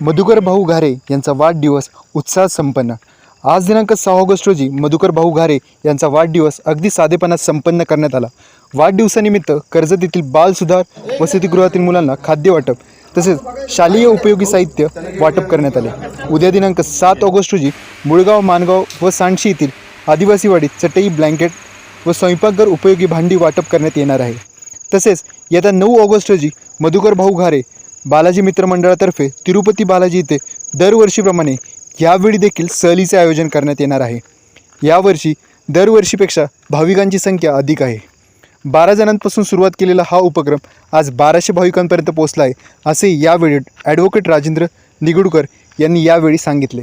मधुकर भाऊ घारे यांचा वाढदिवस उत्साहात संपन्न. आज दिनांक सहा ऑगस्ट रोजी मधुकर भाऊ घारे यांचा वाढदिवस अगदी साधेपणात संपन्न करण्यात आला. वाढदिवसानिमित्त कर्जत येथील बालसुधार वसतिगृहातील मुलांना खाद्य वाटप तसेच शालेय उपयोगी साहित्य वाटप करण्यात आले. उद्या दिनांक सात ऑगस्ट रोजी मुळगाव मानगाव व सांडशी येथील आदिवासीवाडीत चटई ब्लँकेट व स्वयंपाकघर उपयोगी भांडी वाटप करण्यात येणार आहे. तसेच येत्या नऊ ऑगस्ट रोजी मधुकर भाऊ घारे बालाजी मित्रमंडळातर्फे तिरुपती बालाजी येथे दरवर्षीप्रमाणे यावेळी देखील सहलीचे आयोजन करण्यात येणार आहे. यावर्षी दरवर्षीपेक्षा भाविकांची संख्या अधिक आहे. बारा जणांपासून सुरुवात केलेला हा उपक्रम आज बाराशे भाविकांपर्यंत पोहोचला आहे असे यावेळी ॲडव्होकेट राजेंद्र निगुडकर यांनी यावेळी सांगितले.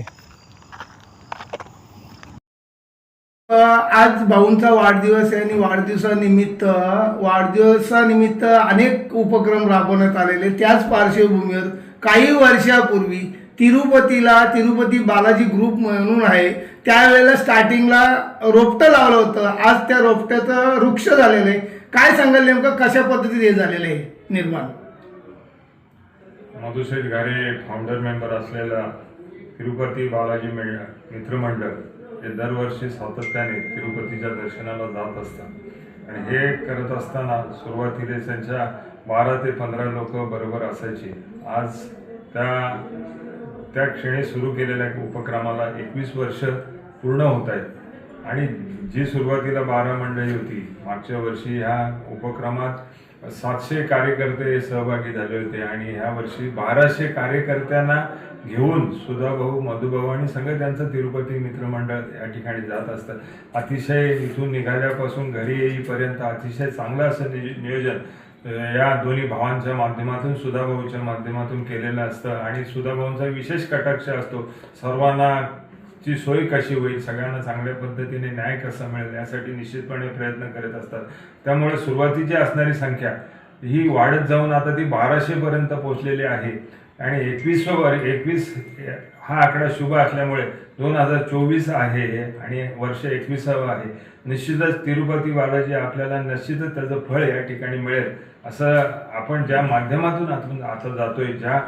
आज भाऊंचा वाढदिवस आहे आणि वाढदिवसानिमित्त वाढदिवसानिमित्त अनेक उपक्रम राबवण्यात आलेले त्याच पार्श्वभूमीवर काही वर्षापूर्वी तिरुपतीला तिरुपती बालाजी ग्रुप म्हणून आहे. त्यावेळेला स्टार्टिंगला रोपटं लावलं होतं. आज त्या रोपट्याचं वृक्ष झालेलं आहे. काय सांगाल नेमकं? कशा पद्धतीत हे झालेलं आहे निर्माण? मधुशेठ घारे फाउंडर मेंबर असलेला तिरुपती बालाजी मित्रमंडळ हे दरवर्षी सातत्याने तिरुपतीच्या दर्शनाला जात असतात. आणि हे करत असताना सुरुवातीला त्यांच्या बारा ते पंधरा लोक बरोबर असायची. आज त्या त्या क्षणी सुरू केलेल्या उपक्रमाला एकवीस वर्ष पूर्ण होत आहेत. आणि जी सुरुवातीला बारा मंडळी होती मागच्या वर्षी ह्या उपक्रमात सातशे कार्यकर्ते सहभागी झाले होते आणि ह्या वर्षी बाराशे कार्यकर्त्यांना घेऊन सुधाभाऊ मधुभाऊ आणि सगळं त्यांचं तिरुपती मित्रमंडळ या ठिकाणी जात असतं. अतिशय इथून निघाल्यापासून घरी येईपर्यंत अतिशय चांगलं असं नियोजन या दोन्ही भावांच्या माध्यमातून सुधाभाऊच्या माध्यमातून केलेलं असतं. आणि सुधाभाऊंचा विशेष कटाक्ष असतो. सर्वांना ची सोय कशी होईल? सगळ्यांना चांगल्या पद्धतीने न्याय कसा मिळेल यासाठी निश्चितपणे प्रयत्न करत असतात. त्यामुळे सुरुवातीची असणारी संख्या ही वाढत जाऊन आता ती बाराशे पर्यंत पोहोचलेली आहे. आणि एकवीस एकवीस हा आकडा शुभ असल्यामुळे दोन हजार चोवीस आहे आणि वर्ष एकविसावं आहे. निश्चितच तिरुपती बालाजी आपल्याला निश्चितच त्याचं फळ या ठिकाणी मिळेल असं आपण ज्या माध्यमातून आतून आता जातोय ज्या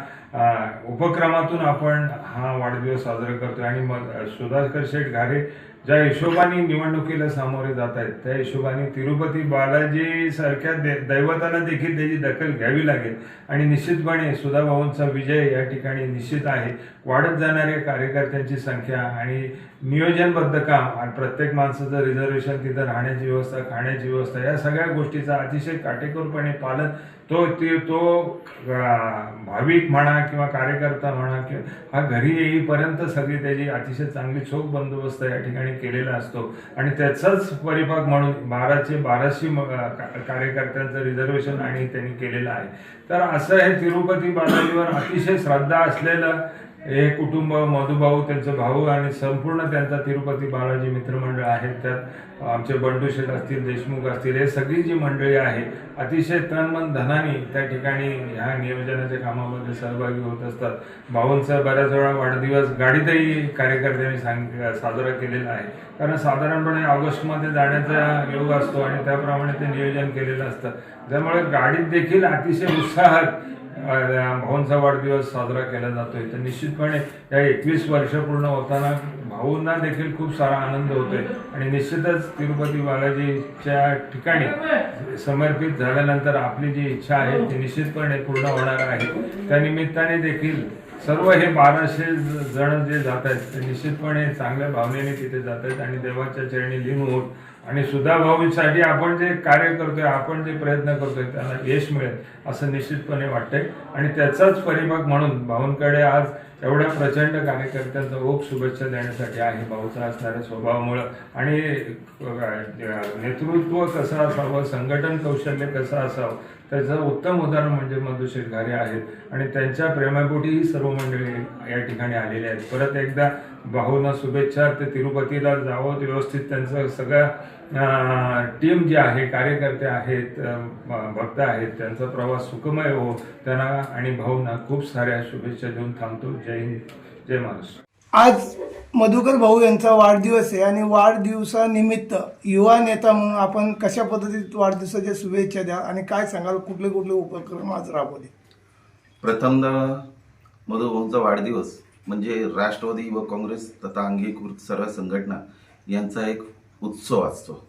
उपक्रमातून आपण हा वाढदिवस साजरा करतोय आणि मग सुधाकर शेठ घारे ज्या हिशोबाने निवडणुकीला सामोरे जात आहेत त्या हिशोबाने तिरुपती बालाजी सारख्या दे दैवताला देखील त्याची दखल घ्यावी लागेल. आणि निश्चितपणे सुधाभाऊंचा विजय या ठिकाणी निश्चित आहे. वाढत जाणाऱ्या कार्यकर्त्यांची संख्या आणि नियोजनबद्ध काम आणि प्रत्येक माणसाचं रिझर्वेशन तिथं राहण्याची व्यवस्था खाण्याची व्यवस्था या सगळ्या गोष्टीचा अतिशय काटेकोरपणे पालन तो ते तो भाविक म्हणा किंवा कार्यकर्ता म्हणा किंवा हा घरी येईपर्यंत सगळी त्याची अतिशय चांगली चोख बंदोबस्त या ठिकाणी केलेला असतो. आणि त्याचाच परिपाक म्हणून बाराशे बाराशे कार्यकर्त्यांचं रिझर्वेशन आणि त्यांनी केलेलं आहे. तर असं हे तिरुपती बालाजीवर अतिशय श्रद्धा असलेलं हे कुटुंब मधुभाऊ त्यांचं भाऊ आणि संपूर्ण त्यांचा तिरुपती बालाजी मित्रमंडळ आहे त्यात आमचे बंडू शेठ असतील देशमुख असतील हे सगळी जी मंडळी आहे अतिशय तनमन धनाने त्या ठिकाणी ह्या नियोजनाच्या कामामध्ये सहभागी होत असतात. भाऊंचा बऱ्याच वेळा वाढदिवस गाडीतही कार्यकर्त्यांनी सांग साजरा केलेला आहे. कारण साधारणपणे ऑगस्टमध्ये जाण्याचा योग असतो आणि त्याप्रमाणे ते नियोजन केलेलं असतं. त्यामुळे गाडीत देखील अतिशय उत्साहात भाऊंचा वाढदिवस साजरा केला जातोय. तर निश्चितपणे या एकवीस वर्ष पूर्ण होताना भाऊंना देखील खूप सारा आनंद होतोय. आणि निश्चितच तिरुपती बालाजीच्या ठिकाणी समर्पित झाल्यानंतर आपली जी इच्छा आहे ती निश्चितपणे पूर्ण होणार आहे. त्या निमित्ताने देखील सर्व हे बाराशे जण जे जात आहेत ते निश्चितपणे चांगल्या भावनेने तिथे जात आहेत आणि देवाच्या चरणी लीन होऊन आणि सुधाभाऊसाठी आपण जे कार्य करतोय आपण जे प्रयत्न करतोय त्यांना यश मिळेल असं निश्चितपणे वाटतंय. आणि त्याचाच परिभाग म्हणून भाऊंकडे आज एवढ्या प्रचंड कार्यकर्त्यांचा ओप शुभेच्छा देण्यासाठी आहे. भाऊचा असणाऱ्या स्वभावामुळं. आणि नेतृत्व कसं असावं संघटन कौशल्य कसं असावं त्याचं उत्तम उदाहरण म्हणजे मधुशेठ घारे आहेत. आणि त्यांच्या प्रेमापोटी ही सर्व मंडळी या ठिकाणी आलेली आहेत. परत एकदा भाऊंना शुभेच्छा ते तिरुपतीला जावं व्यवस्थित त्यांचं सगळं टीम जी आहे कार्यकर्ते आहेत भक्त आहेत त्यांचा प्रवास सुखमय हो. त्यांना आणि भाऊंना खूप साऱ्या शुभेच्छा देऊन थांबतो. जय हिंद जय महाराष्ट्र. आज मधुकर भाऊ यांचा वाढदिवस आहे आणि वाढदिवसानिमित्त युवा नेता म्हणून आपण कशा पद्धतीत वाढदिवसाच्या शुभेच्छा द्या आणि काय सांगाल? कुठले कुठले उपक्रम आज राबवले? प्रथमदा मधुभाऊंचा वाढदिवस म्हणजे राष्ट्रवादी युवक काँग्रेस तथा अंगीकृत सर्व संघटना यांचा एक उत्सव असतो.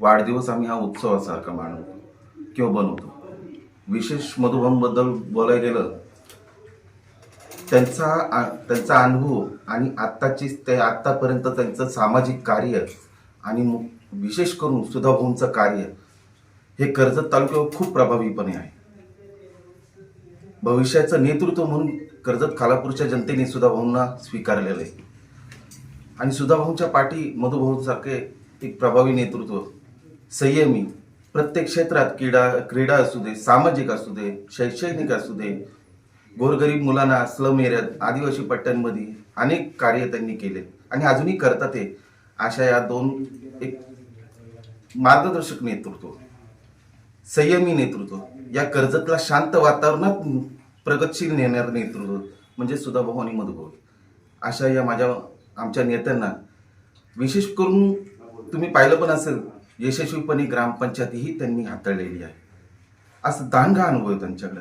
वाढदिवस आम्ही हा उत्सवासारखा मानवतो किंवा बनवतो. विशेष मधुभाऊंबद्दल बोलायला गेलं त्यांचा त्यांचा अनुभव आणि आत्ताची ते आत्तापर्यंत त्यांचं सामाजिक कार्य आणि विशेष करून सुधाभाऊंचं कार्य हे कर्जत तालुक्यावर खूप प्रभावीपणे आहे. भविष्याचं नेतृत्व म्हणून कर्जत खालापूरच्या जनतेने सुधाभाऊंना स्वीकारलेलं आहे. आणि सुधाभाऊंच्या पाठी मधुभाऊंसारखे एक प्रभावी नेतृत्व संयमी प्रत्येक क्षेत्रात क्रीडा क्रीडा असू दे सामाजिक असू दे शैक्षणिक असू दे गोरगरीब मुलांना स्लम एरियात आदिवासी पट्ट्यांमध्ये अनेक कार्य त्यांनी केले. आणि अजूनही करतात ते अशा या दोन एक मार्गदर्शक नेतृत्व संयमी नेतृत्व या कर्जतला शांत वातावरणात प्रगतशील नेणारं नेतृत्व म्हणजे सुधाभाऊ आणि मधुभाऊ. अशा या माझ्या आमच्या नेत्यांना विशेष करून तुम्ही पाहिलं पण असेल यशस्वीपणे ग्रामपंचायतीही त्यांनी हाताळलेली आहे. असं दांगा अनुभव आहे त्यांच्याकडे.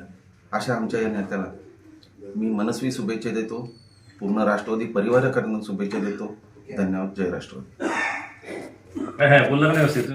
अशा आमच्या या नेत्याला मी मनस्वी शुभेच्छा देतो. पूर्ण राष्ट्रवादी परिवाराकडनं शुभेच्छा देतो. धन्यवाद. जय राष्ट्रवादी.